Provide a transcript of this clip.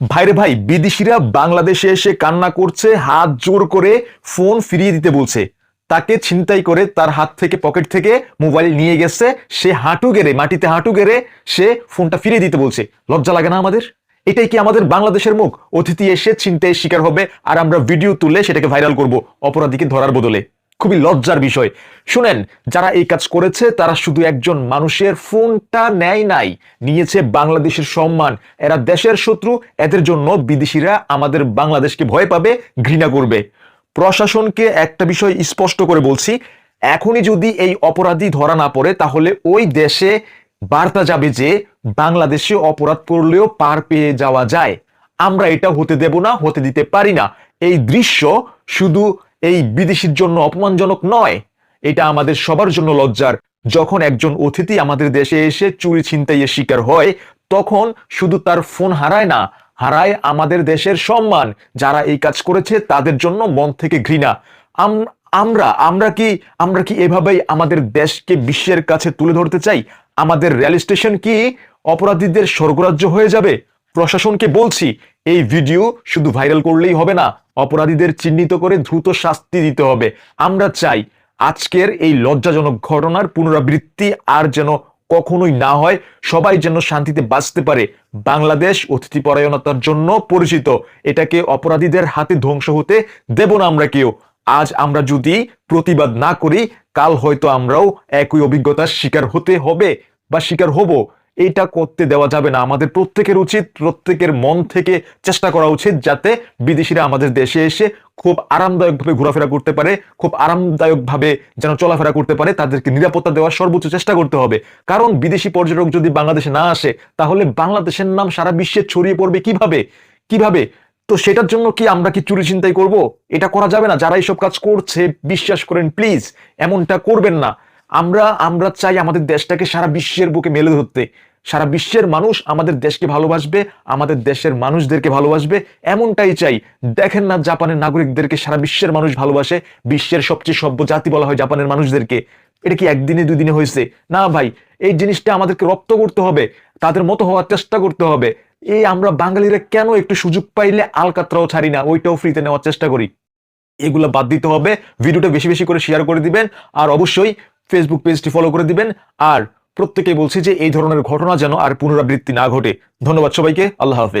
ভাইরে ভাই, বিদেশিরা বাংলাদেশে এসে কান্না করছে, হাত জোর করে ফোন ফিরিয়ে দিতে বলছে। তাকে ছিনতাই করে তার হাত থেকে, পকেট থেকে মোবাইল নিয়ে গেছে। সে হাঁটু গেড়ে, মাটিতে হাঁটু গেড়ে সে ফোনটা ফিরিয়ে দিতে বলছে। লজ্জা লাগে না আমাদের? এটাই কি আমাদের বাংলাদেশের মুখ? অতিথি এসে ছিনতাই শিকার হবে, আর আমরা ভিডিও তুলে সেটাকে ভাইরাল করব, অপরাধীকে ধরার বদলে। খুবই লজ্জার বিষয়। শুনেন, যারা এই কাজ করেছে, তারা শুধু একজন মানুষের ফোনটা নেয় নাই, নিয়েছে বাংলাদেশের সম্মান। এরা দেশের শত্রু, এদের জন্য বিদেশিরা আমাদের বাংলাদেশকে ভয় পাবে, ঘৃণা করবে। প্রশাসনকে একটা বিষয় স্পষ্ট করে বলছি, এখনই যদি এই অপরাধী ধরা না পড়ে, তাহলে ওই দেশে বার্তা যাবে যে বাংলাদেশে অপরাধ করলেও পার পেয়ে যাওয়া যায়। আমরা এটা হতে দেব না, হতে দিতে পারি না। এই দৃশ্য শুধু এই বিদেশির জন্য অপমানজনক নয়। এটা আমাদের সবার জন্য লজ্জার। যখন একজন অতিথি আমাদের দেশে এসে চুরি ছিনতাইয়ের শিকার হয়, তখন শুধু তার ফোন হারায় না, হারায় আমাদের দেশের সম্মান। যারা এই কাজ করেছে, তাদের জন্য মন থেকে ঘৃণা। আম- আমরা আমরা কি আমরা কি এভাবেই আমাদের দেশকে বিশ্বের কাছে তুলে ধরতে চাই? আমাদের রেল স্টেশন কি অপরাধীদের স্বর্গরাজ্য হয়ে যাবে? প্রশাসনকে বলছি, এই ভিডিও শুধু ভাইরাল করলেই হবে না, অপরাধীদের চিহ্নিত করে দ্রুত শাস্তি দিতে হবে। আমরা চাই আজকের এই লজ্জাজনক ঘটনার পুনরাবৃত্তি আর যেন কখনোই না হয়, সবাই যেন শান্তিতে বাঁচতে পারে। বাংলাদেশ অতিথি পরায়ণতার জন্য পরিচিত, এটাকে অপরাধীদের হাতে ধ্বংস হতে দেব না আমরা কেউ। আজ আমরা যদি প্রতিবাদ না করি, কাল হয়তো আমরাও একই অভিজ্ঞতার শিকার হতে হবে বা শিকার হব। এটা করতে দেওয়া যাবে না। আমাদের প্রত্যেকের উচিত, প্রত্যেকের মন থেকে চেষ্টা করা উচিত যাতে বিদেশিরা আমাদের দেশে এসে খুব আরামদায়কভাবে ঘোরাফেরা করতে পারে, খুব আরামদায়কভাবে যেন চলাফেরা করতে পারে, তাদেরকে নিরাপত্তা দেওয়ার সর্বোচ্চ চেষ্টা করতে হবে। কারণ বিদেশি পর্যটক যদি বাংলাদেশে না আসে, তাহলে বাংলাদেশের নাম সারা বিশ্বে ছড়িয়ে পড়বে কীভাবে? কীভাবে? তো সেটার জন্য কি আমরা কি চুরি চিন্তাই করব? এটা করা যাবে না। যারা এইসব কাজ করছে, বিশ্বাস করেন, প্লিজ, এমনটা করবেন না। আমরা আমরা চাই আমাদের দেশটাকে সারা বিশ্বের বুকে মেলে ধরতে। সারা বিশ্বের মানুষ আমাদের দেশকে ভালোবাসবে, আমাদের দেশের মানুষদেরকে ভালোবাসবে, এমনটাই চাই। দেখেন না জাপানের নাগরিকদেরকে সারা বিশ্বের মানুষ ভালোবাসে, বিশ্বের সবচেয়ে সভ্য জাতি বলা হয় জাপানের মানুষদেরকে। এটা কি একদিনে দুই দিনে হয়েছে? না ভাই, এই জিনিসটা আমাদেরকে রপ্ত করতে হবে, তাদের মতো হওয়ার চেষ্টা করতে হবে। এই আমরা বাঙালিরা কেন একটু সুযোগ পাইলে আলকাতরাও ছাড়ি না, ওইটাও ফ্রিতে নেওয়ার চেষ্টা করি। এগুলো বাদ দিতে হবে, ভিডিওটা বেশি বেশি করে শেয়ার করে দিবেন, আর অবশ্যই ফেসবুক পেজটি ফলো করে দিবেন, আর প্রত্যেকে বলছি যে এই ধরনের ঘটনা যেন আর পুনরাবৃত্তি না ঘটে। ধন্যবাদ সবাইকে, আল্লাহ হাফেজ।